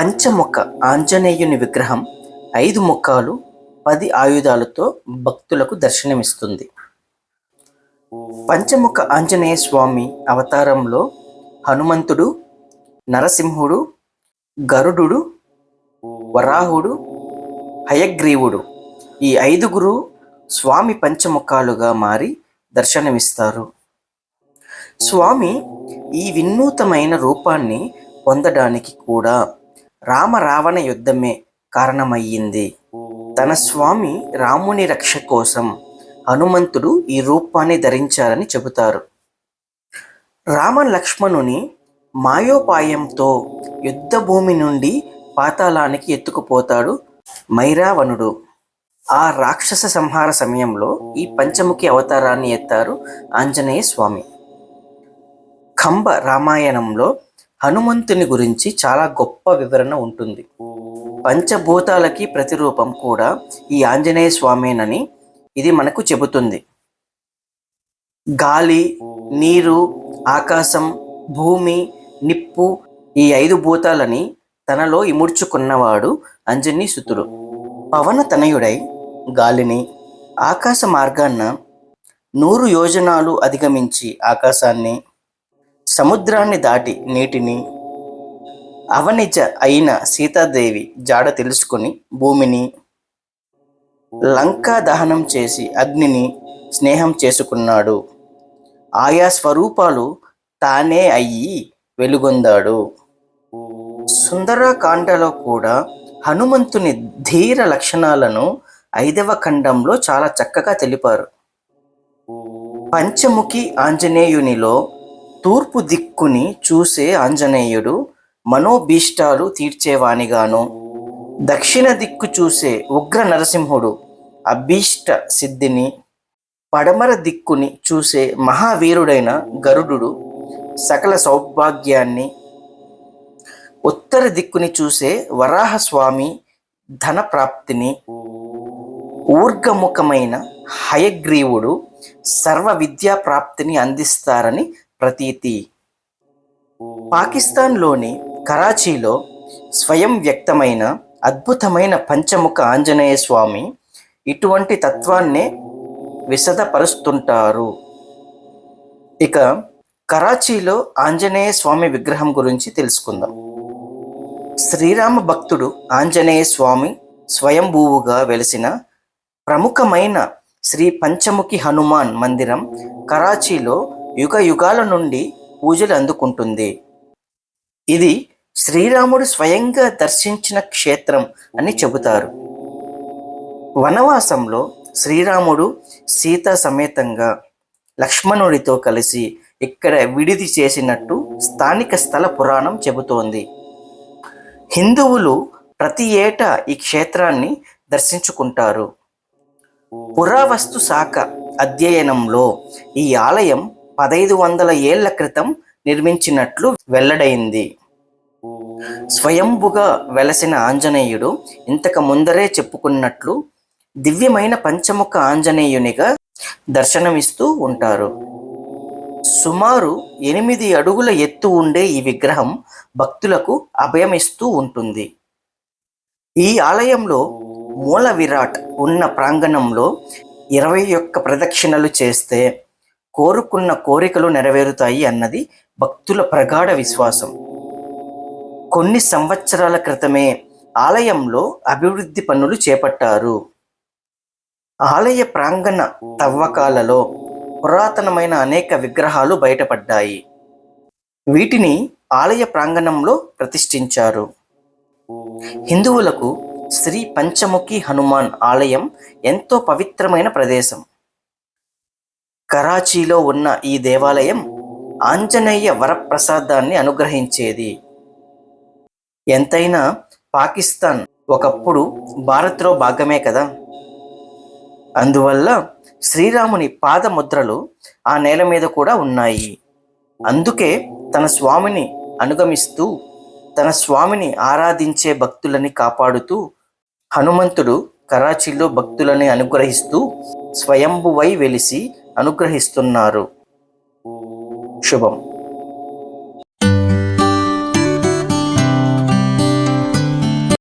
పంచముఖ ఆంజనేయుని విగ్రహం ఐదు ముఖాలు పది ఆయుధాలతో భక్తులకు దర్శనమిస్తుంది. పంచముఖ ఆంజనేయ స్వామి అవతారంలో హనుమంతుడు నరసింహుడు గరుడు వరాహుడు హయగ్రీవుడు ఈ ఐదుగురు స్వామి పంచముఖాలుగా మారి దర్శనమిస్తారు. స్వామి ఈ వినూతమైన రూపాన్ని పొందడానికి కూడా రామ రావణ యుద్ధమే కారణమయ్యింది. తన స్వామి రాముని రక్ష కోసం హనుమంతుడు ఈ రూపాన్ని ధరించారని చెబుతారు. రామ లక్ష్మణుని మాయోపాయంతో యుద్ధ భూమి నుండి పాతాళానికి ఎత్తుకుపోతాడు మైరావణుడు. ఆ రాక్షస సంహార సమయంలో ఈ పంచముఖి అవతారాన్ని ఎత్తారు ఆంజనేయ స్వామి. కంబ రామాయణంలో హనుమంతుని గురించి చాలా గొప్ప వివరణ ఉంటుంది. పంచభూతాలకి ప్రతిరూపం కూడా ఈ ఆంజనేయ స్వామేనని ఇది మనకు చెబుతుంది. గాలి నీరు ఆకాశం భూమి నిప్పు ఈ ఐదు భూతాలని తనలో ఇముడ్చుకున్నవాడు అంజనీ సుతుడు. పవన తనయుడై గాలిని ఆకాశ మార్గాన్న నూరు యోజనాలు అధిగమించి ఆకాశాన్ని సముద్రాన్ని దాటి నీటిని అవనిజ అయిన సీతాదేవి జాడ తెలుసుకొని భూమిని లంకా దహనం చేసి అగ్నిని స్నేహం చేసుకున్నాడు. ఆయా స్వరూపాలు తానే అయ్యి వెలుగొందాడు. సుందరకాండలో కూడా హనుమంతుని ధీర లక్షణాలను ఐదవ ఖండంలో చాలా చక్కగా తెలిపారు. పంచముఖి ఆంజనేయునిలో తూర్పు దిక్కుని చూసే ఆంజనేయుడు మనోభీష్టాలు తీర్చేవానిగాను. దక్షిణ దిక్కు చూసే ఉగ్ర నరసింహుడు అభీష్ట సిద్ధిని పడమర దిక్కుని చూసే మహావీరుడైన గరుడు సకల సౌభాగ్యాన్ని ఉత్తర దిక్కుని చూసే వరాహస్వామి ధన ప్రాప్తిని ఊర్గముఖమైన హయగ్రీవుడు సర్వ విద్యా ప్రాప్తిని అందిస్తారని ప్రతీతి. పాకిస్తాన్లోని కరాచీలో స్వయం వ్యక్తమైన అద్భుతమైన పంచముఖ ఆంజనేయ స్వామి ఇటువంటి తత్వాన్నే విశదపరుస్తుంటారు. ఇక కరాచీలో ఆంజనేయ స్వామి విగ్రహం గురించి తెలుసుకుందాం. శ్రీరామ భక్తుడు ఆంజనేయ స్వామి స్వయంభూవుగా వెలిసిన ప్రముఖమైన శ్రీ పంచముఖి హనుమాన్ మందిరం కరాచీలో యుగ యుగాల నుండి పూజలు అందుకుంటుంది. ఇది శ్రీరాముడు స్వయంగా దర్శించిన క్షేత్రం అని చెబుతారు. వనవాసంలో శ్రీరాముడు సీత సమేతంగా లక్ష్మణుడితో కలిసి ఇక్కడ విడిది చేసినట్టు స్థానిక స్థల పురాణం చెబుతోంది. హిందువులు ప్రతి ఏటా ఈ క్షేత్రాన్ని దర్శించుకుంటారు. పురావస్తు శాఖ అధ్యయనంలో ఈ ఆలయం పదైదు వందల ఏళ్ళ క్రితం నిర్మించినట్లు వెల్లడైంది. స్వయంభుగా వెలసిన ఆంజనేయుడు ఇంతకు ముందరే చెప్పుకున్నట్లు దివ్యమైన పంచముఖ ఆంజనేయునిగా దర్శనమిస్తూ ఉంటారు. సుమారు ఎనిమిది అడుగుల ఎత్తు ఉండే ఈ విగ్రహం భక్తులకు అభయమిస్తూ ఉంటుంది. ఈ ఆలయంలో మూల విరాట్ ఉన్న ప్రాంగణంలో ఇరవై ఒక్క ప్రదక్షిణలు చేస్తే కోరుకున్న కోరికలు నెరవేరుతాయి అన్నది భక్తుల ప్రగాఢ విశ్వాసం. కొన్ని సంవత్సరాల క్రితమే ఆలయంలో అభివృద్ధి పనులు చేపట్టారు. ఆలయ ప్రాంగణ తవ్వకాలలో పురాతనమైన అనేక విగ్రహాలు బయటపడ్డాయి. వీటిని ఆలయ ప్రాంగణంలో ప్రతిష్ఠించారు. హిందువులకు శ్రీ పంచముఖి హనుమాన్ ఆలయం ఎంతో పవిత్రమైన ప్రదేశం. కరాచీలో ఉన్న ఈ దేవాలయం ఆంజనేయ వరప్రసాదాన్ని అనుగ్రహించేది. ఎంతైనా పాకిస్తాన్ ఒకప్పుడు భారత్లో భాగమే కదా. అందువల్ల శ్రీరాముని పాదముద్రలు ఆ నేల మీద కూడా ఉన్నాయి. అందుకే తన స్వామిని అనుగమిస్తూ తన స్వామిని ఆరాధించే భక్తులని కాపాడుతూ హనుమంతుడు కరాచీలో భక్తులని అనుగ్రహిస్తూ స్వయంభువై వెలిసి అనుగ్రహిస్తున్నారు. శుభం.